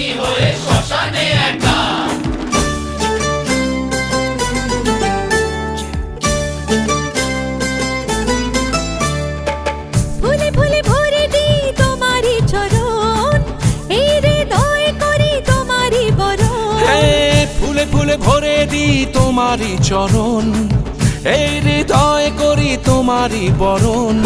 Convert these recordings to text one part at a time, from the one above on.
জননী হয়ে শ্মশানে একা। ফুলে ফুলে ভরে দিই তোমারই চরণ এই হৃদয় করি তোমারই বরণ। হে ফুলে ফুলে ভরে দি তোমারই চরণ এই হৃদয় করি তোমারই বরণ।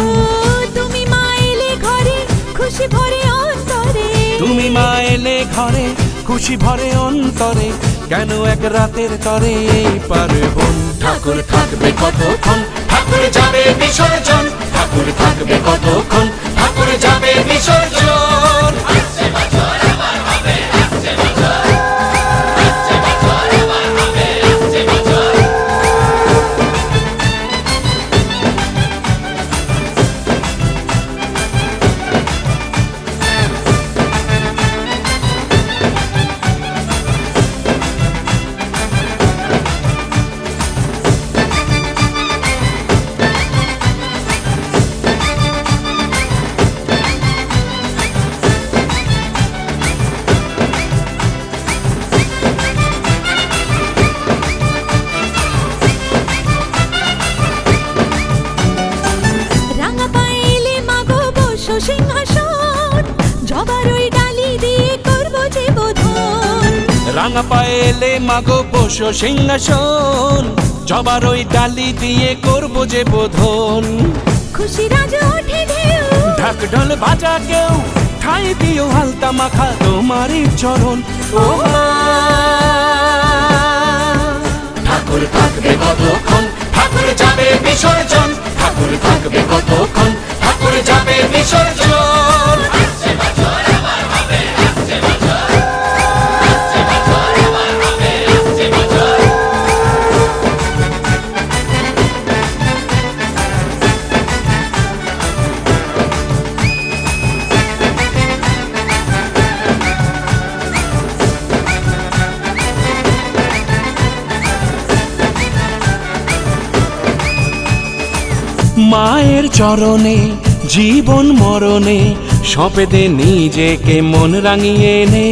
ঘরে খুশি ভরে অন্তরে, কেন এক রাতের তরে এই পার্বণ? ঠাকুর থাকবে কতক্ষণ? ঠাকুর যাবে বিসর্জন। ঠাকুর থাকবে কতক্ষণ? ঠাকুর যাবে বিসর্জন। রাঙা পায়েলে মাগো বসো সিংহাসন জবার ওই ডালি দিয়ে করব যে বোধন। খুশি রাজ ওঠে ঢেউ। ঢাক ঢোল বাজা কেউ ঠাই দিও হালতা মাখা তোমারই চরণ। ও ঠাকুর থাকবে কতক্ষণ ঠাকুর যাবে বিসর্জন। ঠাকুর থাকবে কতক্ষণ ঠাকুর যাবে বিসর্জন। মায়ের চরণে জীবন মরণে সঁপে দে নিজেকে মন রাঙিয়ে নে।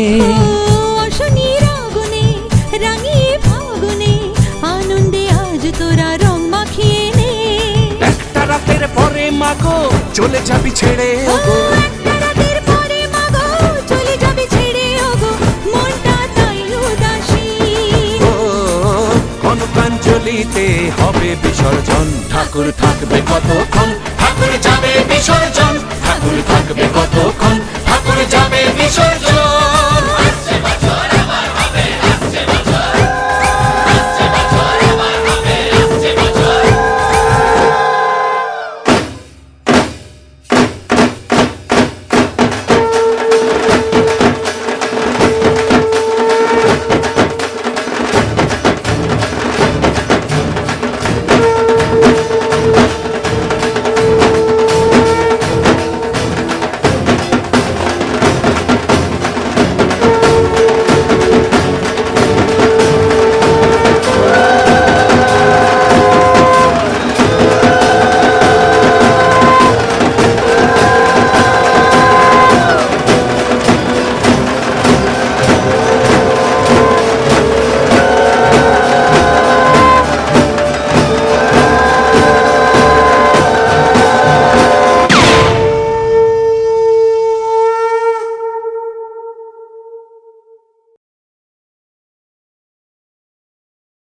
রাতের পরে মাগো চলে যাবি ছেড়ে। ওগো মনটা বিসর্জন ঠাকুর থাকবে কতক্ষণ? ঠাকুর যাবে বিসর্জন ঠাকুর থাকবে কতক্ষণ?